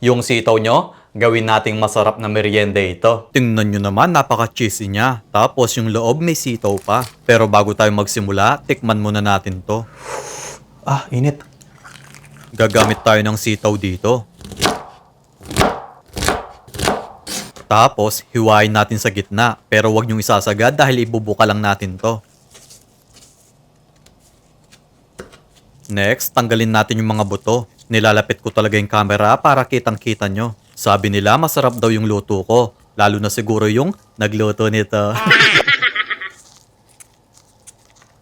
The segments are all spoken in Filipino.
Yung sitaw nyo, gawin nating masarap na merienda ito. Tingnan nyo naman, napaka-cheesy niya. Tapos yung loob may sitaw pa. Pero bago tayo magsimula, tikman muna natin to. Ah, init. Gagamit tayo ng sitaw dito. Tapos, hiwain natin sa gitna. Pero wag nyong isasagad dahil ibubuka lang natin to. Next, tanggalin natin yung mga buto. Nilalapit ko talaga yung camera para kitang-kita nyo. Sabi nila masarap daw yung luto ko. Lalo na siguro yung nagluto nito.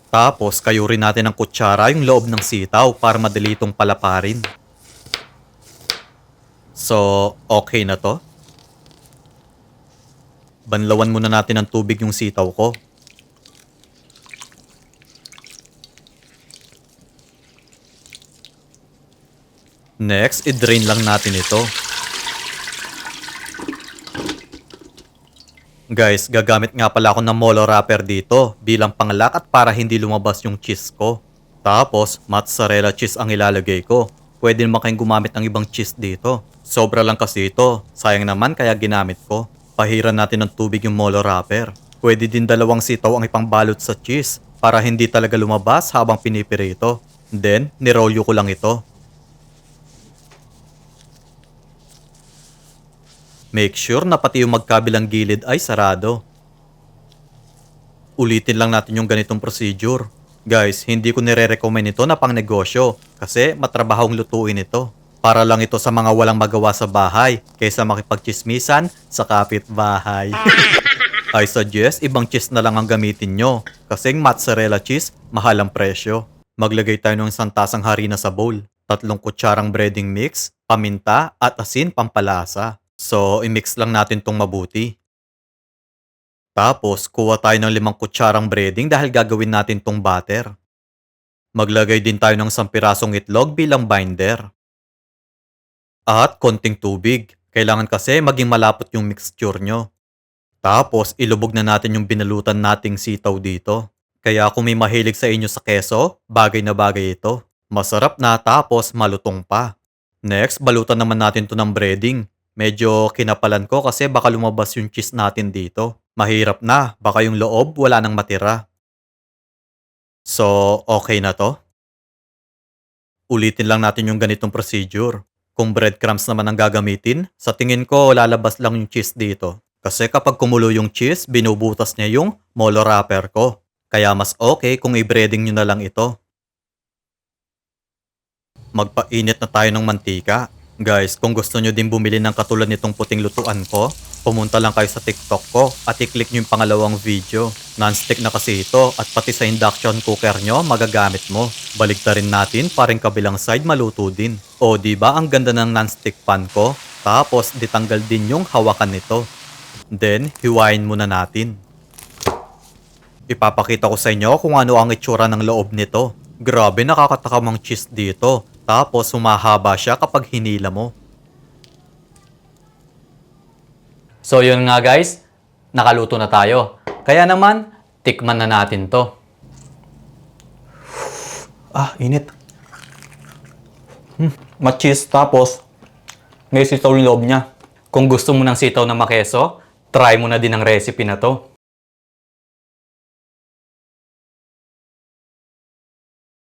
Tapos, kayurin natin ng kutsara yung loob ng sitaw para madali itong palaparin. So, okay na to? Banlawan muna natin ng tubig yung sitaw ko. Next, i-drain lang natin ito. Guys, gagamit nga pala ako ng molo wrapper dito bilang panglak para hindi lumabas yung cheese ko. Tapos, mozzarella cheese ang ilalagay ko. Pwede naman kayong gumamit ng ibang cheese dito. Sobra lang kasi ito. Sayang naman kaya ginamit ko. Pahiran natin ng tubig yung molo wrapper. Pwede din dalawang sitaw ang ipangbalot sa cheese para hindi talaga lumabas habang pinipirito. Then, nirolyo ko lang ito. Make sure na pati yung magkabilang gilid ay sarado. Ulitin lang natin yung ganitong procedure. Guys, hindi ko nire-recommend ito na pang negosyo kasi matrabahong lutuin ito. Para lang ito sa mga walang magawa sa bahay kaysa makipagchismisan sa kapitbahay. I suggest ibang cheese na lang ang gamitin nyo kasing mozzarella cheese mahal ang presyo. Maglagay tayo ng isang tasang harina sa bowl, tatlong kutsarang breading mix, paminta at asin pampalasa. So, i-mix lang natin tong mabuti. Tapos, kuha tayo ng limang kutsarang breading dahil gagawin natin tong batter. Maglagay din tayo ng isang pirasong itlog bilang binder. At konting tubig. Kailangan kasi maging malapot yung mixture nyo. Tapos, ilubog na natin yung binalutan nating sitaw dito. Kaya kung may mahilig sa inyo sa keso, bagay na bagay ito. Masarap na tapos malutong pa. Next, balutan naman natin to ng breading. Medyo kinapalan ko kasi baka lumabas yung cheese natin dito. Mahirap na, baka yung loob wala nang matira. So, okay na to? Ulitin lang natin yung ganitong procedure. Kung breadcrumbs naman ang gagamitin, sa tingin ko lalabas lang yung cheese dito. Kasi kapag kumulo yung cheese, binubutas niya yung molo wrapper ko. Kaya mas okay kung i-breading nyo na lang ito. Magpainit na tayo ng mantika. Guys, kung gusto nyo din bumili ng katulad nitong puting lutuan ko, pumunta lang kayo sa TikTok ko at i-click nyo yung pangalawang video. Non-stick na kasi ito at pati sa induction cooker nyo magagamit mo. Baligtarin natin paring kabilang side maluto din. O ba ang ganda ng non-stick pan ko? Tapos ditanggal din yung hawakan nito. Then, hiwain muna natin. Ipapakita ko sa inyo kung ano ang itsura ng loob nito. Grabe nakakatakam ang cheese dito. Tapos humahaba siya kapag hinila mo. So yun nga guys, nakaluto na tayo. Kaya naman, tikman na natin to. Ah, init. Hmm, machis tapos may sitaw yung loob niya. Kung gusto mo ng sitaw na makeso, try mo na din ang recipe na to.